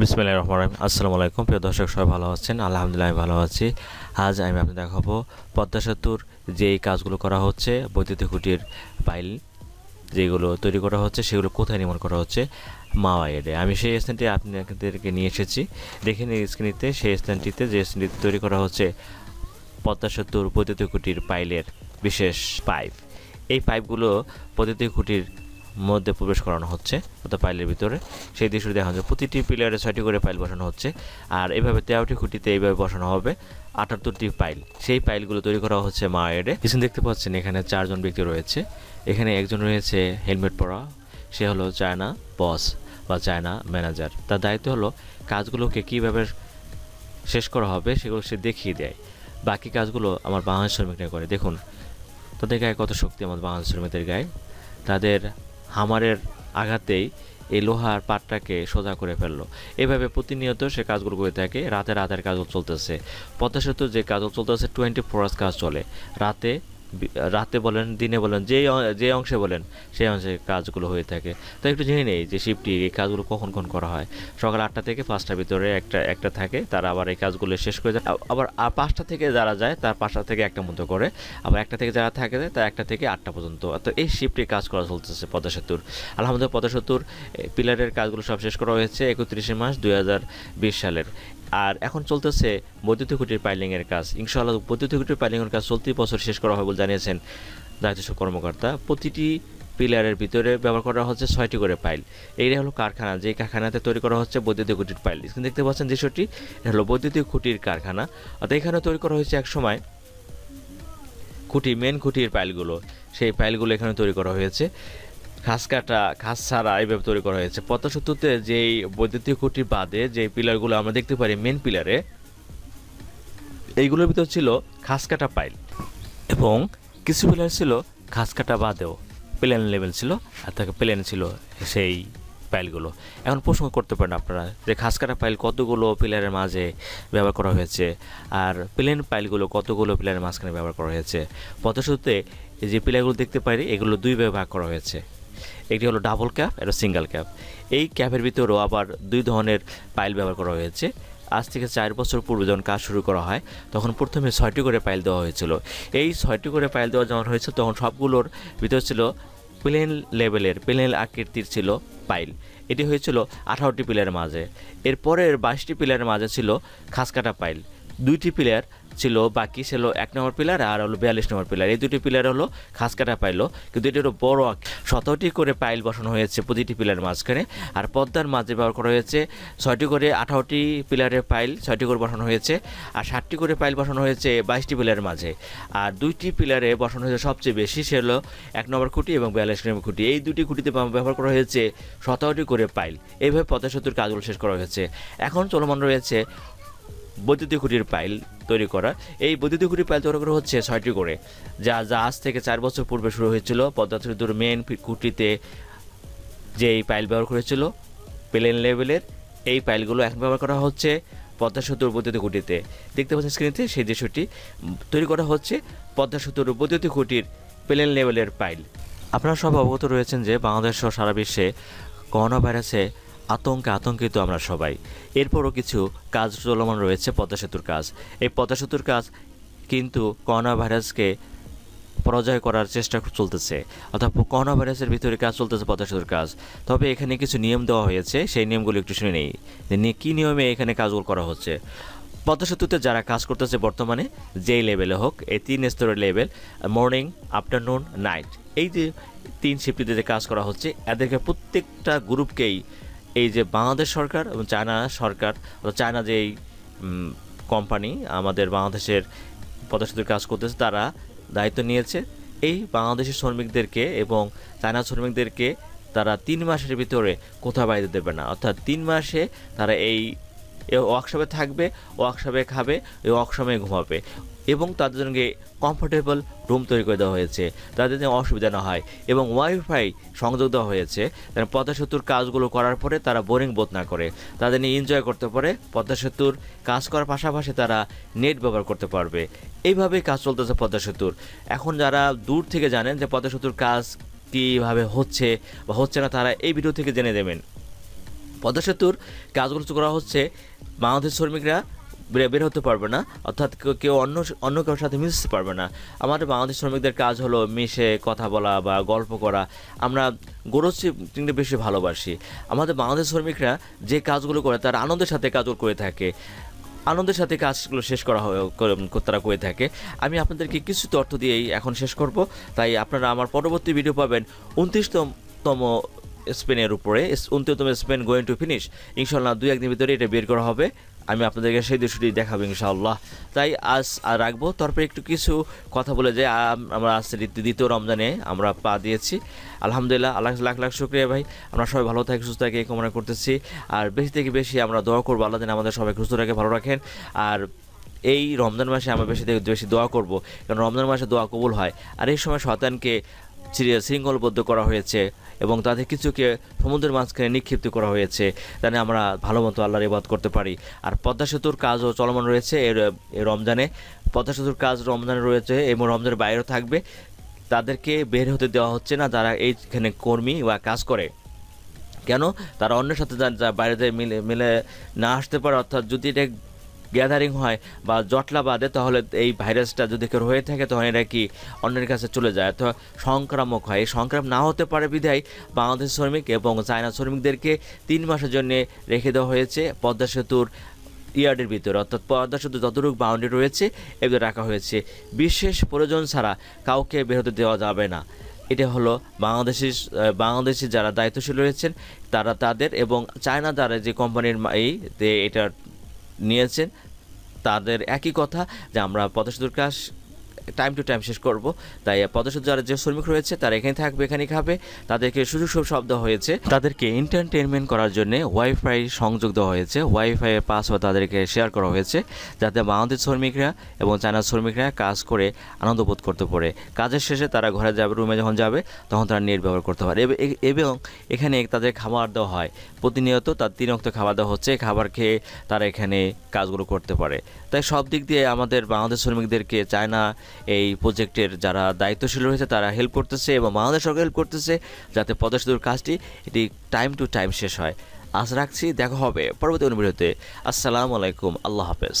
বিসমিল্লাহির রহমানির রহিম। আসসালামু আলাইকুম প্রিয় দর্শক, সবাই ভালো আছেন? আলহামদুলিল্লাহ, আমি ভালো আছি। আজ আমি আপনাদের দেখাবো পদ্মা সেতুর যেই কাজগুলো করা হচ্ছে, বৈদ্যুতিক খুঁটির পাইল যেগুলো তৈরি করা হচ্ছে, সেগুলো কোথায় নির্মাণ করা হচ্ছে মাওয়াইডে আমি সেই স্থানটি আপনাদেরকে নিয়ে এসেছি। দেখে নিন স্ক্রিনিতে, সেই স্থানটিতে যে স্থানটিতে তৈরি করা হচ্ছে, পদ্মা সেতুর বৈদ্যুতিক খুঁটির পাইলের বিশেষ পাইপ। এই পাইপগুলো বৈদ্যুতিক খুঁটির মধ্যে প্রবেশ করানো হচ্ছে, অর্থাৎ পাইলের ভিতরে। সেই দৃশ্যটি দেখা যাচ্ছে, প্রতিটি পিলারে ছয়টি করে পাইল বসানো হচ্ছে, আর এভাবে তেরোটি খুঁটিতে এইভাবে বসানো হবে আটাত্তরটি পাইল। সেই পাইলগুলো তৈরি করা হচ্ছে মায়েডে পিছনে দেখতে পাচ্ছেন, এখানে চারজন ব্যক্তি রয়েছে। এখানে একজন রয়েছে হেলমেট পরা, সে হলো চায়না বস বা চায়না ম্যানেজার। তার দায়িত্ব হলো কাজগুলোকে কীভাবে শেষ করা হবে, সেগুলো সে দেখিয়ে দেয়। বাকি কাজগুলো আমার বাংলাদেশ শ্রমিকরা করে। দেখুন, তাদের গায়ে কত শক্তি আমাদের বাংলাদেশ শ্রমিকদের গায়ে। তাদের হামারের আঘাতেই এই লোহার পাটটাকে সোজা করে ফেলল। এভাবে প্রতিনিয়ত সে কাজগুলো করে থাকে। রাতে রাতের কাজও চলতেছে। পদ্মা সেতু যে কাজও চলতেছে টোয়েন্টি ফোর আওয়ার্স কাজ চলে। রাতে রাতে বলেন, দিনে বলেন অ- যে অংশে বলেন, সেই অংশে কাজগুলো হয়ে থাকে। তো একটু জেনে নেই যে শিফটি এই কাজগুলো কখন কখন করা হয়। সকাল আটটা থেকে পাঁচটার ভিতরে একটা একটা থাকে, তারা আবার এই কাজগুলো শেষ করে যায়। আবার পাঁচটা থেকে যারা যায়, তার পাঁচটা থেকে একটা মতো করে। আবার একটা থেকে যারা থাকে তার একটা থেকে আটটা পর্যন্ত। তো এই শিফটে কাজ করা চলতেছে পদ্মা সেতুর। আলহামদুলিল্লাহ, পদ্মা সেতুর পিলারের কাজগুলো সব শেষ করা হয়েছে একত্রিশে মাস দুই হাজার বিশ সালের। আর এখন চলতেছে বৈদ্যুতিক খুঁটির পাইলিংয়ের কাজ। ইনশাআল্লাহ বৈদ্যুতিক খুঁটির পাইলিংয়ের কাজ চলতি বছর শেষ করা হবে বলে জানিয়েছেন দায়িত্ব কর্মকর্তা। প্রতিটি পিলারের ভিতরে ব্যবহার করা হচ্ছে ছয়টি করে পাইল। এইটা হলো কারখানা, যে কারখানাতে তৈরি করা হচ্ছে বৈদ্যুতিক খুঁটির পাইল। এখানে দেখতে পাচ্ছেন দৃশ্যটি, এটা হলো বৈদ্যুতিক খুঁটির কারখানা। অর্থাৎ এখানে তৈরি করা হয়েছে এক সময় খুঁটি মেন খুঁটির পাইলগুলো। সেই পাইলগুলো এখানে তৈরি করা হয়েছে। ঘাস কাটা, ঘাস ছাড়া এইভাবে তৈরি করা হয়েছে। পদ্মা সেতুতে যেই বৈদ্যুতিক খুঁটি বাদে যে পিলারগুলো আমরা দেখতে পারি মেন পিলারে, এইগুলোর ভিতর ছিল ঘাস কাটা পাইল এবং কিছু পিলার ছিল ঘাস কাটা বাদেও। প্লেন লেভেল ছিল আর তাকে প্লেন ছিল সেই পাইলগুলো। এখন প্রশ্ন করতে পারেন আপনারা যে ঘাস কাটা পাইল কতগুলো পিলারের মাঝে ব্যবহার করা হয়েছে আর প্লেন পাইলগুলো কতগুলো পিলারের মাঝখানে ব্যবহার করা হয়েছে? এই যে পিলারগুলো দেখতে পারি, এগুলো দুই ভাগে ভাগ করা হয়েছে। একটি হলো ডাবল ক্যাপ এটা সিঙ্গেল ক্যাপ এই ক্যাপের ভিতরেও আবার দুই ধরনের পাইল ব্যবহার করা হয়েছে। আজ থেকে চার বছর পূর্বে যখন কাজ শুরু করা হয়, তখন প্রথমে ছয়টি করে পাইল দেওয়া হয়েছিল। এই ছয়টি করে পাইল দেওয়া যখন হয়েছে, তখন সবগুলোর ভিতর ছিল প্লেন লেভেলের প্লেন আকৃতির ছিল পাইল এটি হয়েছিল আঠারোটি পিলারের মাঝে। এরপরের বাইশটি পিলারের মাঝে ছিল খাসকাটা পাইল দুইটি পিলার ছিল, বাকি ছিল এক নম্বর পিলার আর হলো বিয়াল্লিশ নম্বর পিলার এই দুটি পিলার হলো খাসকাটা পাইলো, কিন্তু এটি হলো বড় সতেরোটি করে পাইল বসানো হয়েছে প্রতিটি পিলারের মাঝখানে। আর পদ্মার মাঝে ব্যবহার করা হয়েছে ছয়টি করে আঠারোটি পিলারের পাইল ছয়টি করে বসানো হয়েছে, আর ষাটটি করে পাইল বসানো হয়েছে বাইশটি পিলারের মাঝে। আর দুইটি পিলারে বসানো হয়েছে সবচেয়ে বেশি, সে হলো এক নম্বর খুঁটি এবং বিয়াল্লিশ নম্বর খুঁটি। এই দুটি খুঁটিতে ব্যবহার করা হয়েছে সতেরোটি করে পাইল এইভাবে পদ্মা সেতুর কাজগুলো শেষ করা হয়েছে। এখন চলমান রয়েছে বৈদ্যুতিক খুঁটির পাইল তৈরি করা। এই বৈদ্যুতিক খুঁটির পাইল তৈরি করা হচ্ছে ছয়টি করে, যা যা আজ থেকে চার বছর পূর্বে শুরু হয়েছিল। পদ্মা সেতুর মেন খুঁটিতে যে এই পাইল ব্যবহার করেছিল প্লেন লেভেলের এই পাইলগুলো এখন ব্যবহার করা হচ্ছে পদ্মা সেতুর বৈদ্যুতিক খুঁটিতে। দেখতে পাচ্ছেন স্ক্রিনতে সেই দৃশ্যটি। তৈরি করা হচ্ছে পদ্মা সেতুর বৈদ্যুতিক খুঁটির প্লেন লেভেলের পাইল। আপনারা সব অবগত রয়েছেন যে বাংলাদেশ সহ সারা বিশ্বে করোনা ভাইরাসে আতঙ্কে আতঙ্কিত আমরা সবাই। এরপরও কিছু কাজ চলমান রয়েছে, পদ্মা সেতুর কাজ। এই পদ্মা সেতুর কাজ কিন্তু করোনা ভাইরাসকে পরাজয় করার চেষ্টা চলতেছে। অর্থাৎ করোনা ভাইরাসের ভিতরে কাজ চলতেছে, পদ্মা সেতুর কাজ। তবে এখানে কিছু নিয়ম দেওয়া হয়েছে, সেই নিয়মগুলো একটু শুনে নেই। কী নিয়মে এখানে কাজগুলো করা হচ্ছে? পদ্মা সেতুতে যারা কাজ করতেছে বর্তমানে, যেই লেভেলে হোক, এই তিন স্তরের লেভেল মর্নিং আফটারনুন নাইট এই যে তিন শিফটিতে যে কাজ করা হচ্ছে, এদেরকে প্রত্যেকটা গ্রুপকেই এই যে বাংলাদেশ সরকার এবং চায়না সরকার চায়না যেই কোম্পানি আমাদের বাংলাদেশের পদ্মা কাজ করতেছে, তারা দায়িত্ব নিয়েছে। এই বাংলাদেশি শ্রমিকদেরকে এবং চায়না শ্রমিকদেরকে তারা তিন মাসের ভিতরে কোথাও বাইরে দেবে না। অর্থাৎ তিন মাসে তারা এই ওয়ার্কশপে থাকবে ওয়ার্কশপে খাবে ওই ওয়ার্কশপে ঘুমাবে। এবং তাদের জন্য কমফোর্টেবল রুম তৈরি করে দেওয়া হয়েছে। তাদের যেন অসুবিধা না হয়। এবং ওয়াইফাই সংযোগ দেওয়া হয়েছে। যেন পদ্মা সেতুর কাজগুলো করার পরে তারা বোরিং বোধ না করে। তাদের নিয়ে এনজয় করতে পারে। পদ্মা সেতুর কাজ করার পাশাপাশি তারা নেট ব্যবহার করতে পারবে। এইভাবেই কাজ চলতেছে পদ্মা সেতুর এখন যারা দূর থেকে জানেন যে পদ্মা সেতুর কাজ কীভাবে হচ্ছে বা হচ্ছে না, তারা এই ভিডিও থেকে জেনে দেবেন পদ্মা সেতুর কাজগুলো করা হচ্ছে। বাংলাদেশ শ্রমিকরা বের হতে পারবে না, অর্থাৎ কেউ- অন্য অন্য কারোর সাথে মিশতে পারবে না। আমাদের বাংলাদেশ শ্রমিকদের কাজ হলো মিশে কথা বলা বা গল্প করা। আমরা গরুচিংটা বেশি ভালোবাসি। আমাদের বাংলাদেশ শ্রমিকরা যে কাজগুলো করে তারা আনন্দের সাথে কাজগুলো করে থাকে। আনন্দের সাথে কাজগুলো শেষ করা হয় তারা করে থাকে। আমি আপনাদেরকে কিছু তথ্য দিয়েই এখন শেষ করব। তাই আপনারা আমার পরবর্তী ভিডিও পাবেন। উনত্রিশতম স্পেনের উপরে। উনত্রিশতম স্পেন গোয়েন টু ফিনিশ ইনশাল্লাহ দুই একদিন ভিতরে এটা বের করা হবে। আমি আপনাদেরকে সেই দৃশ্যটি দেখাবো ইনশাআল্লাহ। তাই আজ আর রাখব। তারপরে একটু কিছু কথা বলে যে আমরা আজ দ্বিতীয়- রমজানে আমরা পা দিয়েছি। আলহামদুলিল্লাহ, আল্লাহ লাখ লাখ শুক্রিয়া ভাই। আমরা সবাই ভালো থাকি, সুস্থ থাকি কামনা করতেছি। আর বেশি থেকে বেশি আমরা দোয়া করব। আল্লাহ দিন আমাদের সবাই সুস্থ রাখে, ভালো রাখেন। আর এই রমজান মাসে আমরা বেশি থেকে বেশি দোয়া করব। কারণ রমজান মাসে দোয়া কবুল হয়। আর এই সময় শতানকে শৃঙ্খলবদ্ধ করা হয়েছে। এবং তাদের কিছুকে সমুদ্রের মাঝখানে নিক্ষিপ্ত করা হয়েছে, তাহলে আমরা ভালো মতো আল্লাহর ইবাদ করতে পারি। আর পদ্মা সেতুর কাজও চলমান রয়েছে এর রমজানে। পদ্মা সেতুর কাজ রমজানে রয়েছে, এবং রমজানের বাইরেও থাকবে। তাদেরকে বের হতে দেওয়া হচ্ছে না, যারা এইখানে কর্মী বা কাজ করে। কেন? তারা অন্যের সাথে বাইরে মিলে মিলে না আসতে পারে, অর্থাৎ যদি এটা গ্যাদারিং হয় বা জটলা বাঁধে, তাহলে এই ভাইরাসটা যদি কেউ হয়ে থাকে, তখন এটা কি অন্যের কাছে চলে যায়? তো সংক্রামক হয়। এই সংক্রামক না হতে পারে বিধায় বাংলাদেশ শ্রমিক এবং চায়না শ্রমিকদেরকে তিন মাসের জন্য রেখে দেওয়া হয়েছে পদ্মা সেতুর ইয়ার্ডের ভিতরে। অর্থাৎ পদ্মা সেতু যতটুকু বাউন্ডারি রয়েছে, এগুলো রাখা হয়েছে। বিশেষ প্রয়োজন ছাড়া কাউকে বেরোতে দেওয়া যাবে না। এটা হলো বাংলাদেশি বাংলাদেশি যারা দায়িত্বশীল রয়েছেন, তারা তাদের এবং চায়না দ্বারা যে কোম্পানির এই এটা নিয়েছেন তাদের একই কথা যে আমরা পদসেতুর কাজ টাইম টু টাইম শেষ করব। তাই পদসেতু যারা যে শ্রমিক রয়েছে, তারা এখানে থাকবে এখানে খাবে। তাদেরকে সুযোগ শব্দ হয়েছে। তাদেরকে এন্টারটেনমেন্ট করার জন্য ওয়াইফাই সংযোগ দেওয়া হয়েছে। ওয়াইফাইয়ের পাসওয়ার্ড তাদেরকে শেয়ার করা হয়েছে, যাতে বাংলাদেশ শ্রমিকরা এবং চায়না শ্রমিকরা কাজ করে, আনন্দ বোধ করতে পারে। কাজের শেষে তারা ঘরে যাবে রুমে যখন যাবে, তখন তারা নেট ব্যবহার করতে পারে। এবং এখানে তাদের খাবার দেওয়া হয়। প্রতিনিয়ত তার তিন অক্ত খাবার দেওয়া হচ্ছে। খাবার খেয়ে তারা এখানে কাজগুলো করতে পারে। তাই সব দিক দিয়ে আমাদের বাংলাদেশ শ্রমিকদেরকে চায়না এই প্রজেক্টের যারা দায়িত্বশীল রয়েছে, তারা হেল্প করতেছে এবং বাংলাদেশ সরকার হেল্প করতেছে যাতে পদসেতুর কাজটি এটি টাইম টু টাইম শেষ হয়। আজ রাখছি, দেখা হবে পরবর্তী অনুভূতিতে আসসালামু আলাইকুম, আল্লাহ হাফেজ।